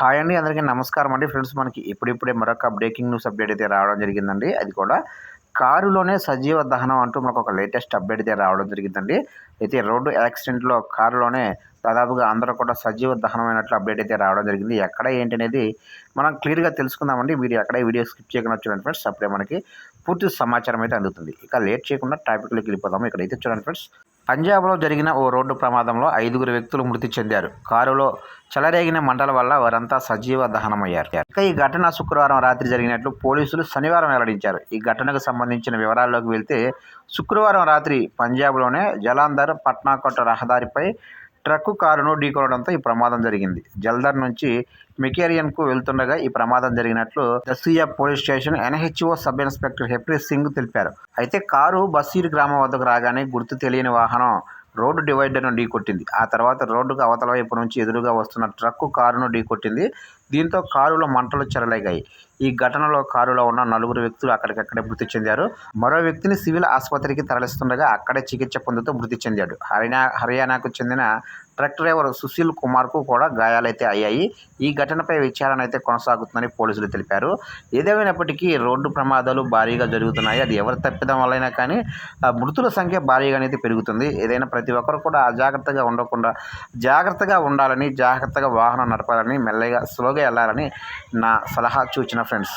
Hi అండి అందరికీ నమస్కారం అండి. ఫ్రెండ్స్ మనకి ఇప్పుడిప్పుడే మరొక బ్రేకింగ్ న్యూస్ అప్డేట్ అయితే రావడం జరిగిందండి. అది కూడా కారులోనే సజీవ దహనం అంటూ మనకు ఒక లేటెస్ట్ అప్డేట్ అయితే రావడం జరిగిందండి. అయితే రోడ్డు యాక్సిడెంట్లో కారులోనే దాదాపుగా అందరూ కూడా సజీవ దహనమైనట్లు అప్డేట్ అయితే రావడం జరిగింది. ఎక్కడ ఏంటి అనేది మనం క్లియర్గా తెలుసుకుందామండి. వీడియో ఎక్కడ వీడియో స్కిప్ చేయకుండా చూడండి ఫ్రెండ్స్. అప్పుడే మనకి పూర్తి సమాచారం అయితే అందుతుంది. ఇక లేట్ చేయకుండా టాపిక్లోకి వెళ్ళిపోదాము. ఇక్కడైతే చూడండి ఫ్రెండ్స్. పంజాబ్లో జరిగిన ఓ రోడ్డు ప్రమాదంలో ఐదుగురు వ్యక్తులు మృతి చెందారు. కారులో చెలరేగిన మంటల వల్ల వారంతా సజీవ దహనమయ్యారు. ఇక ఈ ఘటన శుక్రవారం రాత్రి జరిగినట్లు పోలీసులు శనివారం వెల్లడించారు. ఈ ఘటనకు సంబంధించిన వివరాల్లోకి వెళ్తే శుక్రవారం రాత్రి పంజాబ్లోనే జలాంధర్ పట్నాకోట రహదారిపై ట్రక్కు కారును ఢీకొనడంతో ఈ ప్రమాదం జరిగింది. జల్దర్ నుంచి మెకేరియన్కు వెళ్తుండగా ఈ ప్రమాదం జరిగినట్లు దస్సియా పోలీస్ స్టేషన్ ఎన్హెచ్ఓ సబ్ ఇన్స్పెక్టర్ హెప్రీ సింగ్ తెలిపారు. అయితే కారు బస్సీర్ గ్రామం వద్దకు రాగానే గుర్తు తెలియని వాహనం రోడ్డు డివైడర్ను ఢీకొట్టింది. ఆ తర్వాత రోడ్డుకు అవతల వైపు నుంచి ఎదురుగా వస్తున్న ట్రక్కు కారును ఢీకొట్టింది. దీంతో కారులో మంటలు చెలరేగాయి ఈ ఘటనలో కారులో ఉన్న నలుగురు వ్యక్తులు అక్కడికక్కడే మృతి చెందారు. మరో వ్యక్తిని సివిల్ ఆసుపత్రికి తరలిస్తుండగా అక్కడే చికిత్స పొందుతూ మృతి చెందాడు. హర్యానా హర్యానాకు చెందిన ట్రక్ డ్రైవర్ సుశీల్ కుమార్కు కూడా గాయాలైతే అయ్యాయి. ఈ ఘటనపై విచారణ అయితే కొనసాగుతుందని పోలీసులు తెలిపారు. ఏదేమైనప్పటికీ రోడ్డు ప్రమాదాలు భారీగా జరుగుతున్నాయి. అది ఎవరు తప్పిదం వల్లైనా కానీ మృతుల సంఖ్య భారీగా అనేది పెరుగుతుంది. ఏదైనా ప్రతి ఒక్కరు కూడా అజాగ్రత్తగా ఉండకుండా జాగ్రత్తగా ఉండాలని జాగ్రత్తగా వాహనం నడపాలని మెల్లగా స్లోగా వెళ్ళాలని నా సలహా సూచన ఫ్రెండ్స్.